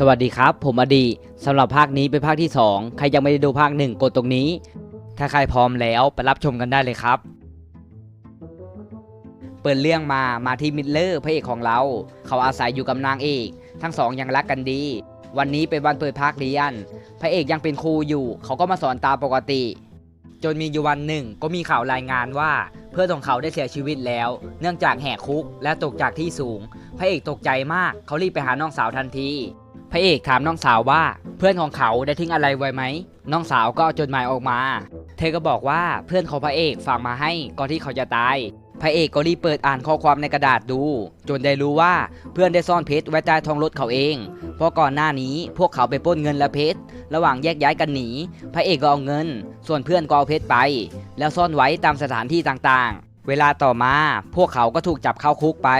สวัสดีครับ ผมอดีสำหรับภาคนี้เป็นภาคที่ 2 ใครยังไม่ได้ดูภาคหนึ่งกดตรงนี้ ถ้าใครพร้อมแล้วไปรับชมกันได้เลยครับ เปิดเรื่องมามาที่มิดเลอร์พระเอกของเรา เขาอาศัยอยู่กับนางเอก ทั้งสองยังรักกันดี วันนี้เป็นวันเปิดภาคเรียน พระเอกยังเป็นครูอยู่ เขาก็มาสอนตามปกติ จนมีอยู่วันหนึ่งก็มีข่าวรายงานว่า เพื่อนของเขาได้เสียชีวิตแล้ว เนื่องจากแหกคุกและตกจากที่สูง พระเอกตกใจมาก เขารีบไปหาน้องสาวทันที พระเอกถามน้องสาวว่าเพื่อนของเขาได้ทิ้งอะไรไว้ไหม น้องสาวก็เอาจดหมายออกมา เธอก็บอกว่าเพื่อนของพระเอกฝากมาให้ก่อนที่เขาจะตาย พระเอกก็รีบเปิดอ่านข้อความในกระดาษดู จนได้รู้ว่าเพื่อนได้ซ่อนเพชรไว้ใต้ท้องรถเขาเอง เพราะก่อนหน้านี้พวกเขาไปปล้นเงินและเพชร ระหว่างแยกย้ายกันหนี พระเอกก็เอาเงิน ส่วนเพื่อนก็เอาเพชรไป แล้วซ่อนไว้ตามสถานที่ต่างๆ เวลาต่อมาพวกเขาก็ถูกจับเข้าคุกไป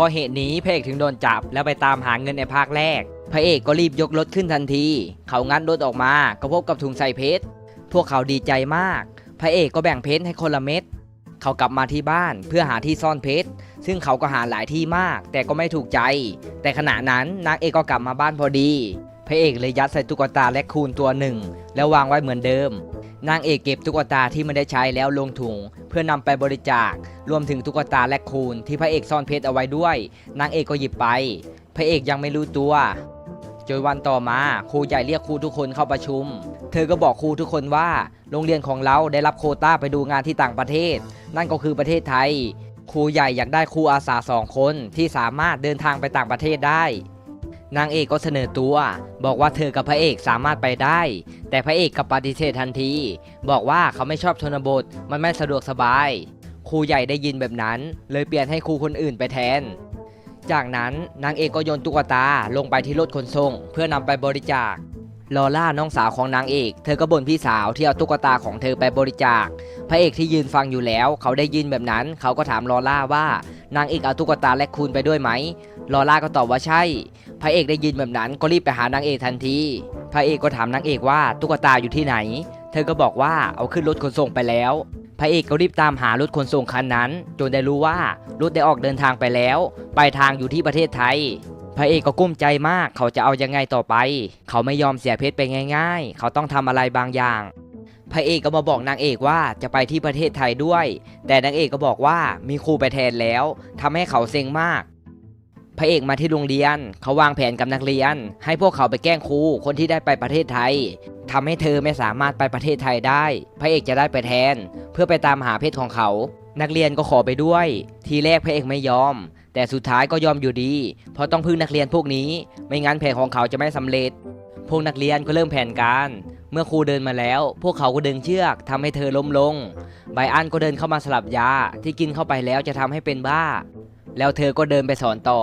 พราะเหตุนี้พระเอกถึงโดนจับแล้วไปตามหาเงินในภาคแรก พระเอกก็รีบยกรถขึ้นทันที เขางัดรถออกมาก็พบกับถุงใส่เพชร พวกเขาดีใจมาก พระเอกก็แบ่งเพชรให้คนละเม็ด เขากลับมาที่บ้านเพื่อหาที่ซ่อนเพชร ซึ่งเขาก็หาหลายที่มาก แต่ก็ไม่ถูกใจ แต่ขณะนั้นนางเอกก็กลับมาบ้านพอดี พระเอกเลยยัดใส่ตุ๊กตาและคูนตัวหนึ่ง แล้ววางไว้เหมือนเดิม นางเอกเก็บตุ๊กตาที่ไม่ได้ใช้แล้วลงถุง เพื่อนำไปบริจาค รวมถึงตุ๊กตาและคูนที่พระเอกซ่อนเพชรเอาไว้ด้วย นางเอกก็หยิบไป พระเอกยังไม่รู้ตัว จนวันต่อมาครูใหญ่เรียกครูทุกคนเข้าประชุม เธอก็บอกครูทุกคนว่า โรงเรียนของเราได้รับโคต้าไปดูงานที่ต่างประเทศ นั่นก็คือประเทศไทย ครูใหญ่อยากได้ครูอาสาสองคนที่สามารถเดินทางไปต่างประเทศได้ นางเอกก็เสนอตัว บอกว่าเธอกับพระเอกสามารถไปได้ แต่พระเอกกับปฏิเสธทันที บอกว่าเขาไม่ชอบชนบทมันไม่สะดวกสบายครูใหญ่ได้ยินแบบนั้น เลยเปลี่ยนให้ครูคนอื่นไปแทน จากนั้นนางเอกก็โยนตุ๊กตาลงไปที่รถขนส่งเพื่อนำไปบริจาคลอล่าน้องสาวของนางเอก เธอก็บ่นพี่สาวที่เอาตุ๊กตาของเธอไปบริจาค พระเอกที่ยืนฟังอยู่แล้ว เขาได้ยินแบบนั้น เขาก็ถามลอล่าว่านางเอกเอาตุ๊กตาและคูณไปด้วยไหมลอล่าก็ตอบว่าใช่ พระเอกได้ยินแบบนั้นก็รีบไปหานางเอกทันที พระเอกก็ถามนางเอกว่าตุ๊กตาอยู่ที่ไหน เธอก็บอกว่าเอาขึ้นรถขนส่งไปแล้ว พระเอกก็รีบตามหารถขนส่งคันนั้น จนได้รู้ว่ารถได้ออกเดินทางไปแล้วปลายทางอยู่ที่ประเทศไทย พระเอกก็กุ้มใจมากเขาจะเอายังไงต่อไป เขาไม่ยอมเสียเพชรไปง่าย ๆ เขาต้องทำอะไรบางอย่าง พระเอกก็มาบอกนางเอกว่าจะไปที่ประเทศไทยด้วย แต่นางเอกก็บอกว่ามีครูไปแทนแล้วทำให้เขาเซ็งมากพระเอกมาที่โรงเรียน เขาวางแผนกับนักเรียน ให้พวกเขาไปแกล้งครูคนที่ได้ไปประเทศไทย ทำให้เธอไม่สามารถไปประเทศไทยได้ พระเอกจะได้ไปแทน เพื่อไปตามหาเพชรของเขา นักเรียนก็ขอไปด้วย ทีแรกพระเอกไม่ยอม แต่สุดท้ายก็ยอมอยู่ดี เพราะต้องพึ่งนักเรียนพวกนี้ ไม่งั้นแผนของเขาจะไม่สำเร็จ พวกนักเรียนก็เริ่มแผนการ เมื่อครูเดินมาแล้ว พวกเขาก็ดึงเชือกทำให้เธอล้มลง ไบอันก็เดินเข้ามาสลับยาที่กินเข้าไปแล้วจะทำให้เป็นบ้า แล้วเธอก็เดินไปสอนต่อ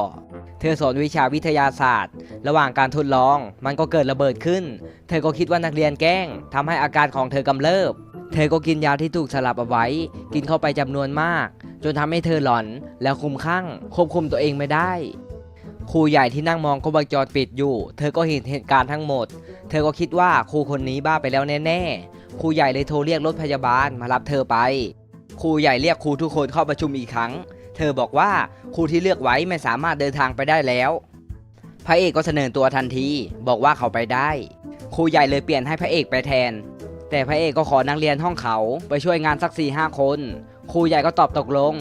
ธอสอนวิชาวิทยาศาสตร์ ระหว่างการทดลอง มันก็เกิดระเบิดขึ้น เธอก็คิดว่านักเรียนแกล้งทำให้อาการของเธอกำเริบ เธอก็กินยาที่ถูกสลับเอาไว้ กินเข้าไปจำนวนมาก จนทำให้เธอหลอนแล้วคลุมคลั่งควบคุมตัวเองไม่ได้ครูใหญ่ที่นั่งมองกล้องวงจรปิดอยู่ เธอก็เห็นเหตุการณ์ทั้งหมด เธอก็คิดว่าครูคนนี้บ้าไปแล้วแน่ๆครูใหญ่เลยโทรเรียกรถพยาบาลมารับเธอไปครูใหญ่เรียกครูทุกคนเข้าประชุมอีกครั้ง เธอบอกว่าครูที่เลือกไว้ไม่สามารถเดินทางไปได้แล้ว พระเอกก็เสนอตัวทันที บอกว่าเขาไปได้ ครูใหญ่เลยเปลี่ยนให้พระเอกไปแทน แต่พระเอกก็ขอนักเรียนห้องเขาไปช่วยงานสักสี่ห้าคน ครูใหญ่ก็ตอบตกลง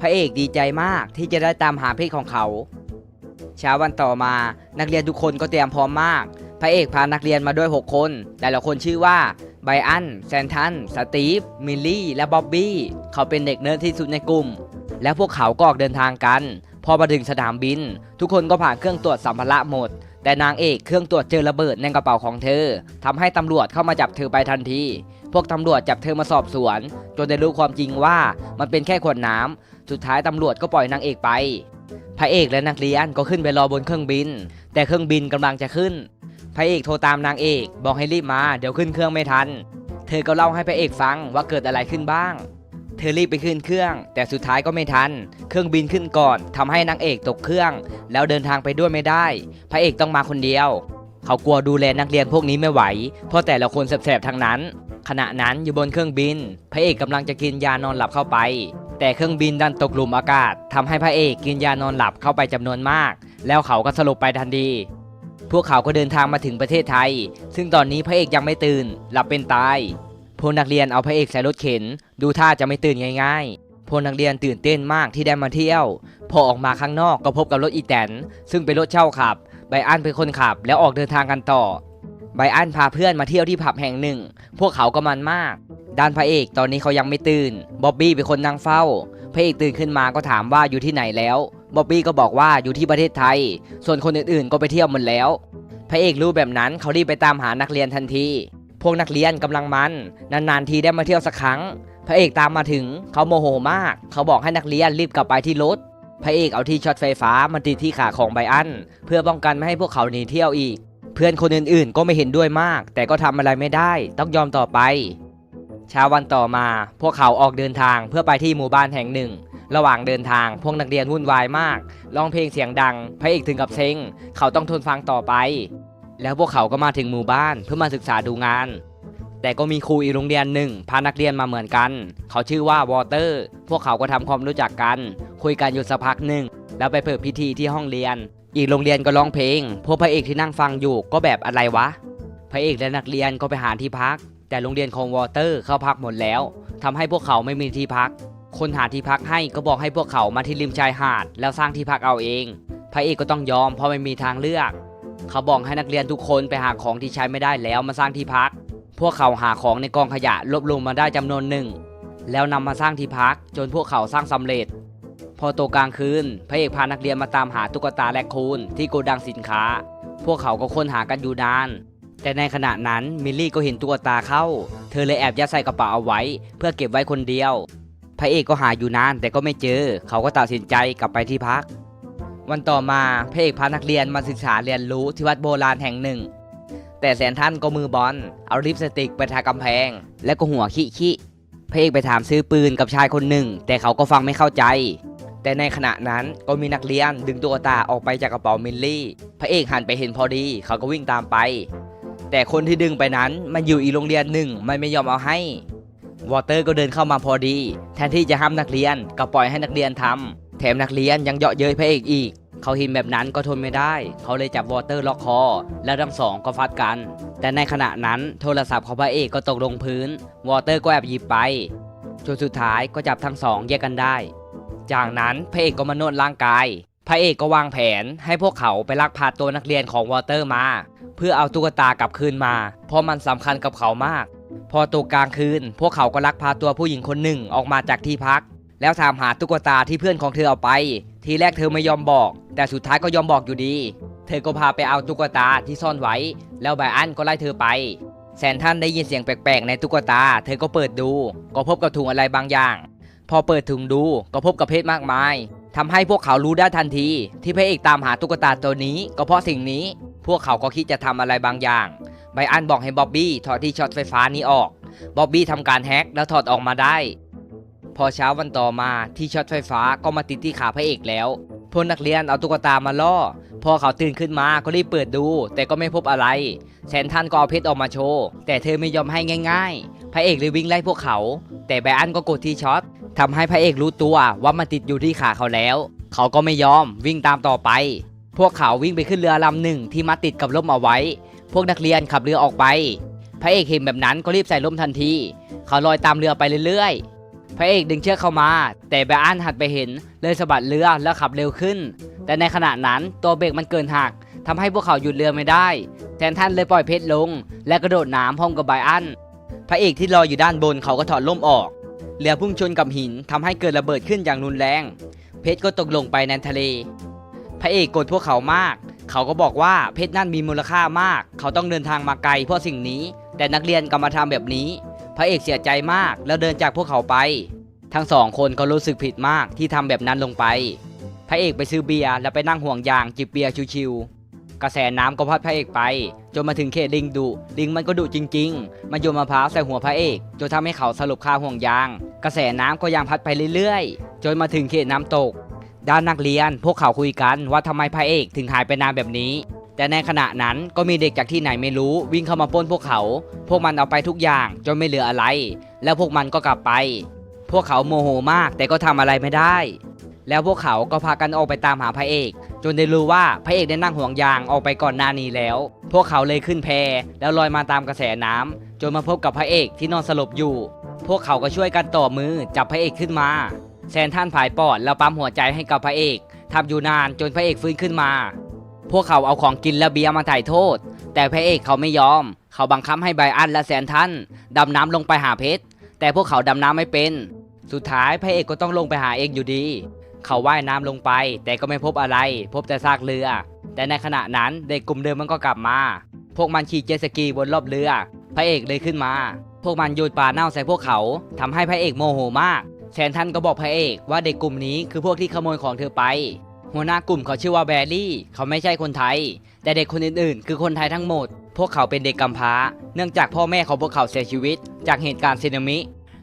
พระเอกดีใจมากที่จะได้ตามหาเพศของเขา เช้าวันต่อมานักเรียนทุกคนก็เตรียมพร้อมมาก พระเอกพานักเรียนมาด้วย 6 คน แต่ละคนชื่อว่าไบอัน แซนทัน สตีฟ มิลลี่ และบ๊อบบี้ เขาเป็นเด็กเนิร์ดที่สุดในกลุ่ม และพวกเขาก็ออกเดินทางกัน พอมาถึงสนามบิน ทุกคนก็ผ่านเครื่องตรวจสัมภาระหมด แต่นางเอกเครื่องตรวจเจอระเบิดในกระเป๋าของเธอทำให้ตำรวจเข้ามาจับเธอไปทันที พวกตำรวจจับเธอมาสอบสวน จนได้รู้ความจริงว่ามันเป็นแค่ขวดน้ำสุดท้ายตำรวจก็ปล่อยนางเอกไป พระเอกและนักเรียนก็ขึ้นไปรอบนเครื่องบิน แต่เครื่องบินกำลังจะขึ้น พระเอกโทรตามนางเอก บอกให้รีบมา เดี๋ยวขึ้นเครื่องไม่ทัน เธอก็เล่าให้พระเอกฟังว่าเกิดอะไรขึ้นบ้าง ธอรีบไปขึ้นเครื่อง แต่สุดท้ายก็ไม่ทัน เครื่องบินขึ้นก่อนทำให้นางเอกตกเครื่อง แล้วเดินทางไปด้วยไม่ได้ พระเอกต้องมาคนเดียว เขากลัวดูแลนักเรียนพวกนี้ไม่ไหว เพราะแต่ละคนแสบๆทั้งนั้น ขณะนั้นอยู่บนเครื่องบิน พระเอกกำลังจะกินยานอนหลับเข้าไป แต่เครื่องบินดันตกหลุมอากาศทำให้พระเอกกินยานอนหลับเข้าไปจำนวนมาก แล้วเขาก็สลบไปทันทีพพวกเขาก็เดินทางมาถึงประเทศไทย ซึ่งตอนนี้พระเอกยังไม่ตื่น หลับเป็นตายพวกนักเรียนเอาพระเอกใส่รถเข็น ดูท่าจะไม่ตื่นง่ายๆพวกนักเรียนตื่นเต้นมากที่ได้มาเที่ยว พอออกมาข้างนอกก็พบกับรถอีแตน ซึ่งเป็นรถเช่าขับ ไบอันเป็นคนขับ แล้วออกเดินทางกันต่อ ไบอันพาเพื่อนมาเที่ยวที่ผับแห่งหนึ่ง พวกเขาก็มันมาก ด้านพระเอกตอนนี้เขายังไม่ตื่น บ๊อบบี้เป็นคนนั่งเฝ้า พระเอกตื่นขึ้นมาก็ถามว่าอยู่ที่ไหนแล้ว บ๊อบบี้ก็บอกว่าอยู่ที่ประเทศไทย ส่วนคนอื่นๆ ก็ไปเที่ยวหมดแล้ว พระเอกรู้แบบนั้นเขารีบไปตามหานักเรียนทันที พวกนักเรียนกำลังมัน นานๆทีได้มาเที่ยวสักครั้ง พระเอกตามมาถึงเขาโมโหมาก เขาบอกให้นักเรียนรีบกลับไปที่รถ พระเอกเอาที่ช็อตไฟฟ้ามาติดที่ขาของไบอัน เพื่อป้องกันไม่ให้พวกเขาหนีเที่ยวอีก เพื่อนคนอื่นๆ ก็ไม่เห็นด้วยมาก แต่ก็ทำอะไรไม่ได้ ต้องยอมต่อไปเช้าวันต่อมา พวกเขาออกเดินทางเพื่อไปที่หมู่บ้านแห่งหนึ่ง ระหว่างเดินทางพวกนักเรียนวุ่นวายมากร้องเพลงเสียงดัง พระเอกถึงกับเซ็ง เขาต้องทนฟังต่อไป แล้วพวกเขาก็มาถึงหมู่บ้านเพื่อมาศึกษาดูงาน แต่ก็มีครูอีกโรงเรียนหนึ่งพานักเรียนมาเหมือนกัน เขาชื่อว่าวอเตอร์ พวกเขาก็ทำความรู้จักกัน คุยกันอยู่สักพักหนึ่ง แล้วไปเปิดพิธีที่ห้องเรียน อีกโรงเรียนก็ร้องเพลง พวกพระเอกที่นั่งฟังอยู่ก็แบบอะไรวะ พระเอกและนักเรียนก็ไปหาที่พัก แต่โรงเรียนของวอเตอร์เข้าพักหมดแล้วทำให้พวกเขาไม่มีที่พัก คนหาที่พักให้ก็บอกให้พวกเขามาที่ริมชายหาด แล้วสร้างที่พักเอาเอง พระเอกก็ต้องยอมเพราะไม่มีทางเลือก เขาบอกให้นักเรียนทุกคนไปหาของที่ใช้ไม่ได้แล้วมาสร้างที่พัก พวกเขาหาของในกองขยะรวบรวมมาได้จำนวนหนึ่ง แล้วนำมาสร้างที่พักจนพวกเขาสร้างสำเร็จ พอตกกลางคืนพระเอกพานักเรียนมาตามหาตุ๊กตาแลคคูนที่โกดังสินค้า พวกเขาก็ค้นหากันอยู่นาน แต่ในขณะนั้นมิลลี่ก็เห็นตุ๊กตาเข้า เธอเลยแอบยัดใส่กระเป๋าเอาไว้ เพื่อเก็บไว้คนเดียว พระเอกก็หาอยู่นานแต่ก็ไม่เจอ เขาก็ตัดสินใจกลับไปที่พัก วันต่อมาพระเอกพานักเรียนมาศึกษาเรียนรู้ที่วัดโบราณแห่งหนึ่ง แต่แสนท่านก็มือบอล เอาลิปสติกไปทากำแพง และก็หัวขี้ขี้พระเอกไปถามซื้อปืนกับชายคนหนึ่ง แต่เขาก็ฟังไม่เข้าใจ แต่ในขณะนั้นก็มีนักเรียนดึงตุ๊กตาออกไปจากกระเป๋ามิลลี่ พระเอกหันไปเห็นพอดี เขาก็วิ่งตามไป แต่คนที่ดึงไปนั้นมันอยู่อีโรงเรียนหนึ่งมันไม่ยอมเอาให้ วอเตอร์ก็เดินเข้ามาพอดี แทนที่จะห้ามนักเรียนก็ปล่อยให้นักเรียนทำแถมนักเรียนยังเยาะเย้ยพระเอกอีก เขาเห็นแบบนั้นก็ทนไม่ได้ เขาเลยจับวอเตอร์ล็อกคอ แล้วทั้งสองก็ฟัดกัน แต่ในขณะนั้นโทรศัพท์ของพระเอกก็ตกลงพื้น วอเตอร์ก็แอบหยิบไปจนสุดท้ายก็จับทั้งสองแยกกันได้ จากนั้นพระเอกก็มานวดร่างกาย พระเอกก็วางแผนให้พวกเขาไปลักพาตัวนักเรียนของวอเตอร์มา เพื่อเอาตุ๊กตากลับคืนมา เพราะมันสำคัญกับเขามาก พอตกกลางคืน พวกเขาก็ลักพาตัวผู้หญิงคนหนึ่งออกมาจากที่พัก แล้วถามหาตุ๊กตาที่เพื่อนของเธอเอาไป ทีแรกเธอไม่ยอมบอก แต่สุดท้ายก็ยอมบอกอยู่ดี เธอก็พาไปเอาตุ๊กตาที่ซ่อนไว้ แล้วไบอันก็ไล่เธอไปแสนท่านได้ยินเสียงแปลกๆในตุ๊กตา เธอก็เปิดดู ก็พบกับถุงอะไรบางอย่าง พอเปิดถุงดูก็พบกับเพชรมากมายทำให้พวกเขารู้ได้ทันที ที่พระเอกตามหาตุ๊กตาตัวนี้ ก็เพราะสิ่งนี้ พวกเขาก็คิดจะทำอะไรบางอย่างไบอันบอกให้บ๊อบบี้ถอดที่ช็อตไฟฟ้านี้ออกบ๊อบบี้ทำการแฮ็กแล้วถอดออกมาได้ พอเช้าวันต่อมาที่ช็อตไฟฟ้าก็มาติดที่ขาพระเอกแล้วพวกนักเรียนเอาตุ๊กตามาล่อ พอเขาตื่นขึ้นมาก็รีบเปิดดู แต่ก็ไม่พบอะไรแสนท่านก็เอาเพชรออกมาโชว์ แต่เธอไม่ยอมให้ง่าย ๆ พระเอกเลยวิ่งไล่พวกเขา แต่ไบอันก็กดที่ช็อตทำให้พระเอกรู้ตัวว่ามันติดอยู่ที่ขาเขาแล้ว เขาก็ไม่ยอมวิ่งตามต่อไป พวกเขาวิ่งไปขึ้นเรือลำหนึ่งที่มัดติดกับร่มเอาไว้ พวกนักเรียนขับเรือออกไป พระเอกเห็นแบบนั้นก็รีบใส่ร่มทันที เขาลอยตามเรือไปเรื่อยๆ พระเอกดึงเชือกเข้ามา แต่ไบอันหันไปเห็นเลยสะบัดเรือแล้วขับเร็วขึ้น แต่ในขณะนั้นตัวเบรกมันเกินหักทำให้พวกเขาหยุดเรือไม่ได้แทนท่านเลยปล่อยเพชรลง และกระโดดน้ำพร้อมกับไบอัน พระเอกที่รออยู่ด้านบนเขาก็ถอดร่มออก เรือพุ่งชนกับหินทำให้เกิดระเบิดขึ้นอย่างรุนแรง เพชรก็ตกลงไปในทะเล พระเอกโกรธพวกเขามาก เขาก็บอกว่าเพชรนั่นมีมูลค่ามาก เขาต้องเดินทางมาไกลเพราะสิ่งนี้ แต่นักเรียนกลับมาทำแบบนี้ พระเอกเสียใจมากแล้วเดินจากพวกเขาไป ทั้งสองคนก็รู้สึกผิดมากที่ทำแบบนั้นลงไป พระเอกไปซื้อเบียร์แล้วไปนั่งห่วงยางจิบเบียร์ชิวๆกระแสน้ำก็พัดพระเอกไป จนมาถึงเขตลิงดุลิงมันก็ดุจริง ๆ มันโยนมะพร้าวใส่หัวพระเอกจนทำให้เขาสลบคาห่วงยาง กระแสน้ำก็ยังพัดไปเรื่อยๆ จนมาถึงเขตน้ำตก ด้านนักเรียนพวกเขาคุยกันว่าทำไมพระเอกถึงหายไปนานแบบนี้ แต่ในขณะนั้นก็มีเด็กจากที่ไหนไม่รู้วิ่งเข้ามาป้นพวกเขา พวกมันเอาไปทุกอย่างจนไม่เหลืออะไร แล้วพวกมันก็กลับไป พวกเขาโมโหมากแต่ก็ทำอะไรไม่ได้ แล้วพวกเขาก็พากันออกไปตามหาพระเอก จนได้รู้ว่าพระเอกได้นั่งห่วงยางออกไปก่อนหน้านี้แล้ว พวกเขาเลยขึ้นแพแล้วลอยมาตามกระแสน้ำจนมาพบกับพระเอกที่นอนสลบอยู่ พวกเขาก็ช่วยกันต่อมือจับพระเอกขึ้นมาแซนท่านผายปอดแล้วปั๊มหัวใจให้กับพระเอกทำอยู่นานจนพระเอกฟื้นขึ้นมา พวกเขาเอาของกินและเบียร์มาถ่ายโทษ แต่พระเอกเขาไม่ยอม เขาบังคับให้ไบอันและแซนทันดำน้ำลงไปหาเพชร แต่พวกเขาดำน้ำไม่เป็น สุดท้ายพระเอกก็ต้องลงไปหาเองอยู่ดี เขาว่ายน้ำลงไป แต่ก็ไม่พบอะไร พบแต่ซากเรือ แต่ในขณะนั้นเด็กกลุ่มเดิมมันก็กลับมา พวกมันขี่เจสกีบนรอบเรือ พระเอกเลยขึ้นมา พวกมันโยนปลาเน่าใส่พวกเขาทำให้พระเอกโมโหมากแซนทันก็บอกพระเอกว่าเด็กกลุ่มนี้คือพวกที่ขโมยของเธอไป หัวหน้ากลุ่มเขาชื่อว่าแบรี่ เขาไม่ใช่คนไทย แต่เด็กคนอื่นๆ คือคนไทยทั้งหมด พวกเขาเป็นเด็กกำพร้า เนื่องจากพ่อแม่ของพวกเขาเสียชีวิต จากเหตุการณ์สึนามิ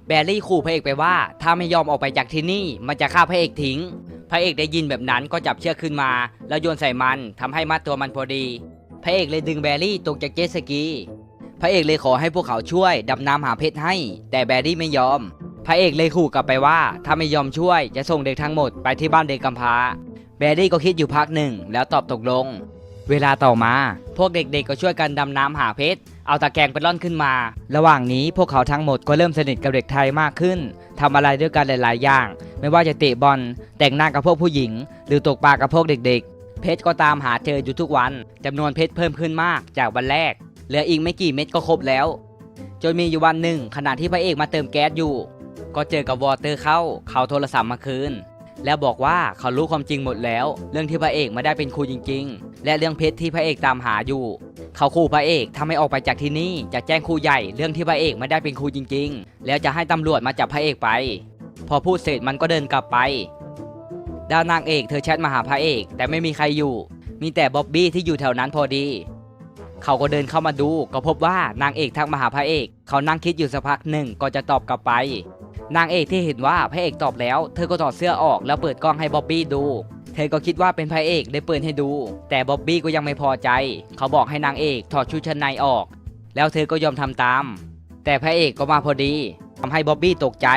แบรี่ขู่พระเอกไปว่า ถ้าไม่ยอมออกไปจากที่นี่ มันจะฆ่าพระเอกทิ้ง พระเอกได้ยินแบบนั้นก็จับเชือกขึ้นมา แล้วโยนใส่มันทำให้มัดตัวมันพอดี พระเอกเลยดึงแบรี่ตกจากเจสกีพระเอกเลยขอให้พวกเขาช่วยดำน้ำหาเพชรให้ แต่แบรี่ไม่ยอม พระเอกเลยขู่กลับไปว่า ถ้าไม่ยอมช่วยจะส่งเด็กทั้งหมดไปที่บ้านเด็กกำพร้า แบรี่ก็คิดอยู่พักหนึ่งแล้วตอบตกลง เวลาต่อมา พวกเด็กๆก็ช่วยกันดำน้ำหาเพชร เอาตะแกรงไปล่อนขึ้นมา ระหว่างนี้พวกเขาทั้งหมดก็เริ่มสนิทกับเด็กไทยมากขึ้นทำอะไรด้วยกันหลายๆ อย่าง ไม่ว่าจะเตะบอล แต่งหน้ากับพวกผู้หญิง หรือตกปลากับพวกเด็กๆ เพชรก็ตามหาเจออยู่ทุกวันจำนวนเพชรเพิ่มขึ้นมากจากวันแรก เหลืออีกไม่กี่เม็ดก็ครบแล้ว จนมีอยู่วันหนึ่งขณะที่พระเอกมาเติมแก๊สอยู่ ก็เจอกับวอเตอร์เข้า เขาโทรศัพท์มาคืน แล้วบอกว่าเขารู้ความจริงหมดแล้ว เรื่องที่พระเอกไม่ได้เป็นครูจริง ๆ และเรื่องเพชรที่พระเอกตามหาอยู่ เขาขู่พระเอกถ้าไม่ออกไปจากที่นี่จะแจ้งครูใหญ่เรื่องที่พระเอกไม่ได้เป็นครูจริง ๆ แล้วจะให้ตำรวจมาจับพระเอกไป พอพูดเสร็จมันก็เดินกลับไปด้านนางเอกเธอแชทมาหาพระเอก แต่ไม่มีใครอยู่ มีแต่บ๊อบบี้ที่อยู่แถวนั้นพอดี เขาก็เดินเข้ามาดู ก็พบว่านางเอกทักมาหาพระเอก เขานั่งคิดอยู่สักพักหนึ่งก็จะตอบกลับไป นางเอกที่เห็นว่าพระเอกตอบแล้ว เธอก็ถอดเสื้อออกแล้วเปิดกล้องให้บ๊อบบี้ดู เธอก็คิดว่าเป็นพระเอกได้เปิดให้ดู แต่บ๊อบบี้ก็ยังไม่พอใจ เขาบอกให้นางเอกถอดชุดชั้นในออก แล้วเธอก็ยอมทำตาม แต่พระเอกก็มาพอดีทำให้บ๊อบบี้ตกใจ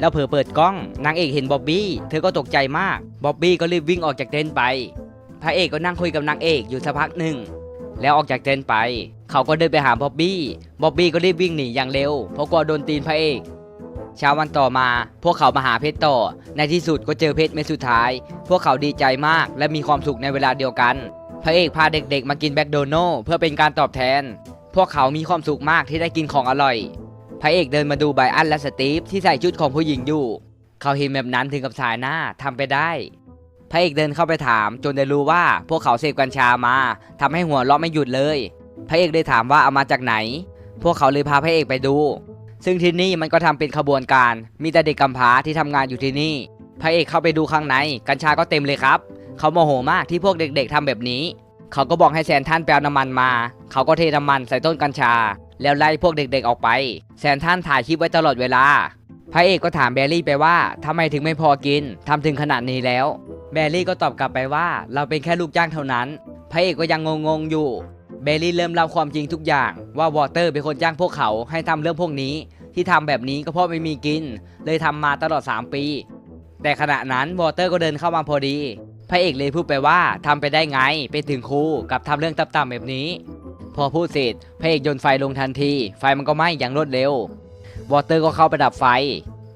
แล้วเผลอเปิดกล้อง นางเอกเห็นบ๊อบบี้ เธอก็ตกใจมาก บ๊อบบี้ก็รีบวิ่งออกจากเต็นท์ไป พระเอกก็นั่งคุยกับนางเอกอยู่สักพักหนึ่งแล้วออกจากเต็นท์ไป เขาก็เดินไปหาบ๊อบบี้ บ๊อบบี้ก็รีบวิ่งหนีอย่างเร็ว เพราะกลัวโดนตีนพระเอก เช้าวันต่อมา พวกเขามาหาเพชรต่อ ในที่สุดก็เจอเพชรเม็ดสุดท้าย พวกเขาดีใจมากและมีความสุขในเวลาเดียวกัน พระเอกพาเด็กๆ มากินแบคโดนัลเพื่อเป็นการตอบแทน พวกเขามีความสุขมากที่ได้กินของอร่อย พระเอกเดินมาดูไบอันและสตีฟที่ใส่ชุดของผู้หญิงอยู่ เขาเห็นแบบนั้นถึงกับสายหน้าทำไปได้ พระเอกเดินเข้าไปถามจนได้รู้ว่าพวกเขาเสพกัญชามาทำให้หัวเราะไม่หยุดเลย พระเอกได้ถามว่าเอามาจากไหน พวกเขาเลยพาพระเอกไปดู ซึ่งที่นี่มันก็ทำเป็นขบวนการ มีแต่เด็กกำพร้าที่ทำงานอยู่ที่นี่ พระเอกเข้าไปดูข้างใน กัญชาก็เต็มเลยครับ เขาโมโหมากที่พวกเด็กๆทำแบบนี้ เขาก็บอกให้แซนท่านไปเอาน้ำมันมา เขาก็เทน้ำมันใส่ต้นกัญชา แล้วไล่พวกเด็กๆออกไป แซนท่านถ่ายคลิปไว้ตลอดเวลา พระเอกก็ถามแบรี่ไปว่าทำไมถึงไม่พอกินทำถึงขนาดนี้แล้ว แบรี่ก็ตอบกลับไปว่า เราเป็นแค่ลูกจ้างเท่านั้น พระเอกก็ยังงงๆอยู่ เบลลี่เริ่มเล่าความจริงทุกอย่างว่าวอเตอร์เป็นคนจ้างพวกเขาให้ทำเรื่องพวกนี้ ที่ทำแบบนี้ก็เพราะไม่มีกิน เลยทำมาตลอด 3 ปี แต่ขณะนั้นวอเตอร์ก็เดินเข้ามาพอดีพระเอกเลยพูดไปว่าทำไปได้ไงเป็นถึงครูกับทำเรื่องต่ำๆแบบนี้ พอพูดเสร็จพระเอกโยนไฟลงทันที ไฟมันก็ไหม้อย่างรวดเร็ว วอเตอร์ก็เข้าไปดับไฟ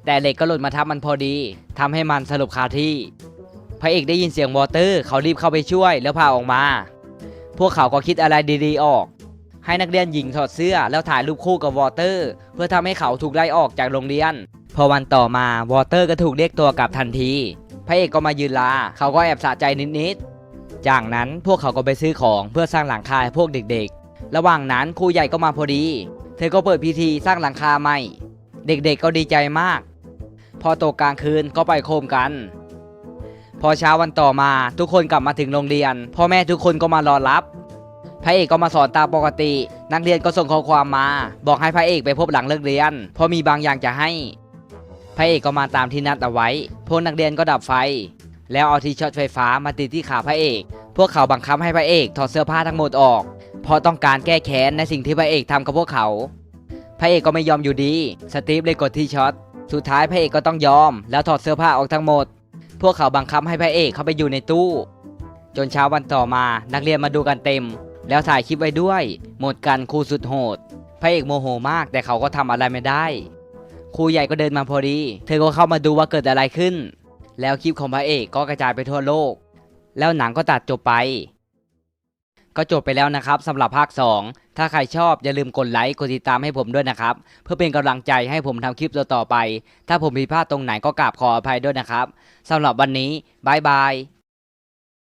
แต่เหล็กก็หล่นมาทับมันพอดีทำให้มันสลบคาที่ พระเอกได้ยินเสียงวอเตอร์เขารีบเข้าไปช่วยแล้วพาออกมา พวกเขาก็คิดอะไรดีๆออก ให้นักเรียนหญิงถอดเสื้อแล้วถ่ายรูปคู่กับวอเตอร์ เพื่อทำให้เขาถูกไล่ออกจากโรงเรียน พอวันต่อมาวอเตอร์ก็ถูกเรียกตัวกลับทันทีพระเอกก็มายืนลา เขาก็แอบสะใจนิดๆ จากนั้นพวกเขาก็ไปซื้อของเพื่อสร้างหลังคาให้พวกเด็กๆ ระหว่างนั้นครูใหญ่ก็มาพอดี เธอก็เปิดพิธีสร้างหลังคาใหม่ เด็กๆก็ดีใจมาก พอตกกลางคืนก็ไปโคมกัน พอเช้าวันต่อมาทุกคนกลับมาถึงโรงเรียน พ่อแม่ทุกคนก็มารอรับ พระเอกก็มาสอนตามปกติ นักเรียนก็ส่งข้อความมา บอกให้พระเอกไปพบหลังเลิกเรียนเพราะมีบางอย่างจะให้ พระเอกก็มาตามที่นัดเอาไว้พวกนักเรียนก็ดับไฟ แล้วเอาที่ช็อตไฟฟ้ามาติดที่ขาพระเอก พวกเขาบังคับให้พระเอกถอดเสื้อผ้าทั้งหมดออก เพราะต้องการแก้แค้นในสิ่งที่พระเอกทำกับพวกเขา พระเอกก็ไม่ยอมอยู่ดี สตีฟเลยกดที่ช็อต สุดท้ายพระเอกก็ต้องยอม แล้วถอดเสื้อผ้าออกทั้งหมด พวกเขาบังคับให้พระเอกเข้าไปอยู่ในตู้ จนเช้าวันต่อมานักเรียนมาดูกันเต็ม แล้วถ่ายคลิปไว้ด้วย หมดกันครูสุดโหด พระเอกโมโหมากแต่เขาก็ทำอะไรไม่ได้ครูใหญ่ก็เดินมาพอดี เธอก็เข้ามาดูว่าเกิดอะไรขึ้น แล้วคลิปของพระเอกก็กระจายไปทั่วโลก แล้วหนังก็ตัดจบไป ก็จบไปแล้วนะครับสำหรับภาค 2 ถ้าใครชอบอย่าลืมกดไลค์กดติดตามให้ผมด้วยนะครับ เพื่อเป็นกำลังใจให้ผมทำคลิปต่อๆไป ถ้าผมผิดพลาดตรงไหนก็กราบขออภัยด้วยนะครับสำหรับวันนี้บายบาย